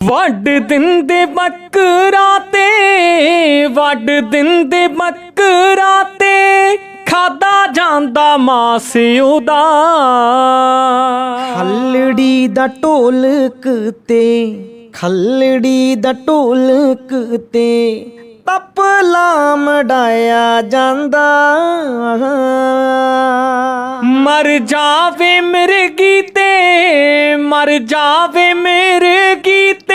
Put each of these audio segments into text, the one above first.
ਵੱਡ ਦਿੰਦੇ ਬੱਕਰਾ ਤੇ ਵੱਡ ਦਿੰਦੇ ਬੱਕਰਾ ਤੇ ਖਾਦਾ ਜਾਂਦਾ ਮਾਸ ਉਹਦਾ। ਖੱਲੜੀ ਦਾ ਢੋਲਕ ਤੇ ਖੱਲੜੀ ਦਾ ਢੋਲਕ ਤੇ ਤਪਲਾ ਮਡਾਇਆ ਜਾਂਦਾ। ਮਰ ਜਾਵੇ ਮਿਰਗੀ ਤੇ ਮਰ ਜਾਵੇ ਮਿਰਗੀ ਤੇ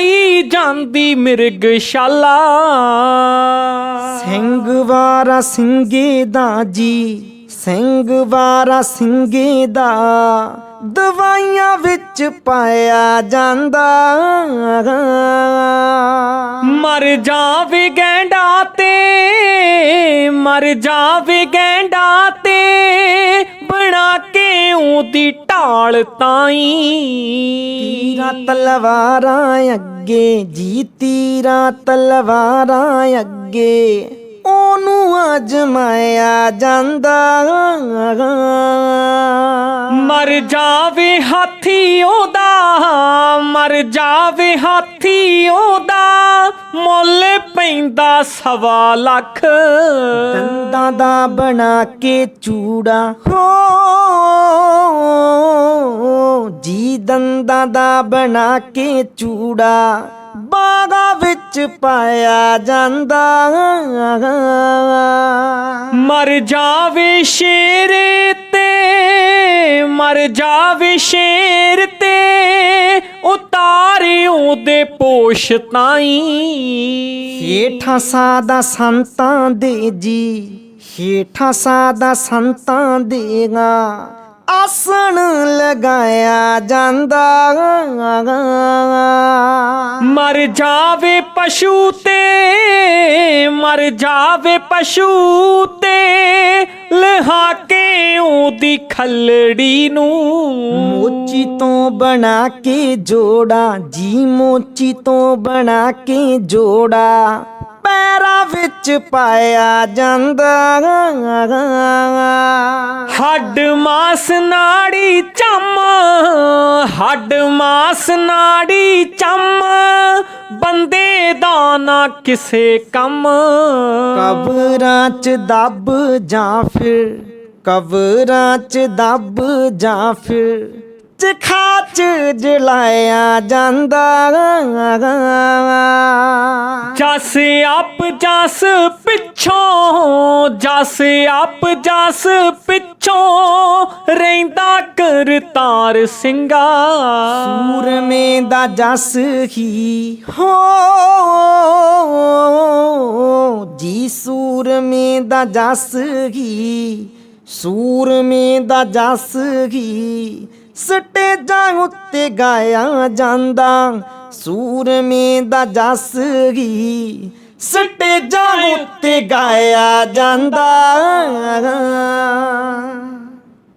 ਬਣਾਈ ਜਾਂਦੀ ਮਿਰਗਸ਼ਾਲਾ ਸਿੰਘ ਵਾਰਾ ਸਿੰਘੇ ਦਾ ਜੀ ਸਿੰਘ ਵਾਰਾ ਸਿੰਘੇ ਦਾ। ਦਵਾਈਆਂ ਵਿੱਚ ਪਾਇਆ ਜਾਂਦਾ। ਮਰ ਜਾਵੇ ਗੈਂਡਾ ਤੇ ਮਰ ਜਾਵੇ ਗੈਂਡਾ ਤੇ ਕੇ ਉਹਦੀ ਢਾਲ ਤਾਈ? ਤੀਰਾਂ ਤਲਵਾਰਾਂ ਅੱਗੇ ਜੀ ਤੀਰਾਂ ਤਲਵਾਰਾਂ ਅੱਗੇ। ਉਹਨੂੰ ਅਜਮਾਇਆ ਜਾਂਦਾ। ਮਰ ਜਾਵੇ ਹਾਥੀ ਉਹਦਾ ਮਰ ਜਾਵੇ ਹਾਥੀ ਉਹਦਾ। ਮੁੱਲ ਪੈਂਦਾ ਸਵਾ ਲੱਖ। ਦੰਦਾਂ ਦਾ ਬਣਾ ਕੇ ਚੂੜਾ। ਹੋ ਜੀ ਦੰਦਾਂ ਦਾ ਬਣਾ ਕੇ ਚੂੜਾ ਬਾਗਾ ਵਿੱਚ ਪਾਇਆ ਜਾਂਦਾ। ਮਰ ਜਾਵੇ ਸ਼ੇਰ ਤੇ ਮਰ ਜਾਵੇ ਸ਼ੇਰ ਤੇ ਉਤਾਰੇ ਉਹਦੇ ਪੋਸ਼ ਤਾਈ। ਹੇਠਾਂ ਸਾਦਾ ਸੰਤਾਂ ਦੇ ਜੀ ਹੇਠਾਂ ਸਾਦਾ ਸੰਤਾਂ ਦੇਗਾ। ਆਸਣ ਲਗਾਇਆ ਜਾਂਦਾ। ਮਰ ਜਾਵੇ ਪਸ਼ੂ ਤੇ ਮਰ ਜਾਵੇ ਪਸ਼ੂ ਤੇ ਲਹਾ ਕੇ ਉਹਦੀ ਖੱਲੜੀ ਨੂੰ। ਮੋਚੀ ਤੋਂ ਬਣਾ ਕੇ ਜੋੜਾ ਜੀ ਮੋਚੀ ਤੋਂ ਬਣਾ ਕੇ ਜੋੜਾ। ਪੈਰਾਂ ਵਿੱਚ ਪਾਇਆ ਜਾਂਦਾ। ਹੱਡ ਮਾਸ ਨਾੜੀ ਚੰਮ ਹੱਡ ਮਾਸ ਨਾੜੀ ਚੰਮ ਬੰਦੇ ਦਾ ਨਾ ਕਿਸੇ ਕੰਮ। ਕਬਰਾਂ ਚ ਦੱਬ ਜਾਂ ਫਿਰ ਕਬਰਾਂ ਚ ਦੱਬ ਜਾਂ ਫਿਰ ਚਖਾ ਚ ਜਲਾਇਆ ਜਾਂਦਾ। ਜਸ ਆਪ ਜਸ ਪਿੱਛੋਂ, ਜਸ ਆਪ ਜਸ ਪਿੱਛੋਂ ਰਹਿੰਦਾ ਕਰਤਾਰ ਸਿੰਘਾ। ਸੂਰਮੇ ਦਾ ਜਸ ਹੀ ਹੋ, ਜੀ ਸੂਰਮੇ ਦਾ ਜਸ ਹੀ, ਸੂਰਮੇ ਦਾ ਜਸ ਹੀ ਸਟੇਜਾਂ ਉੱਤੇ ਗਾਇਆ ਜਾਂਦਾ। ਸੂਰਮੇ ਦਾ ਜਸ ਗੀ ਸਟੇਜਾਂ ਉੱਤੇ ਗਾਇਆ ਜਾਂਦਾ।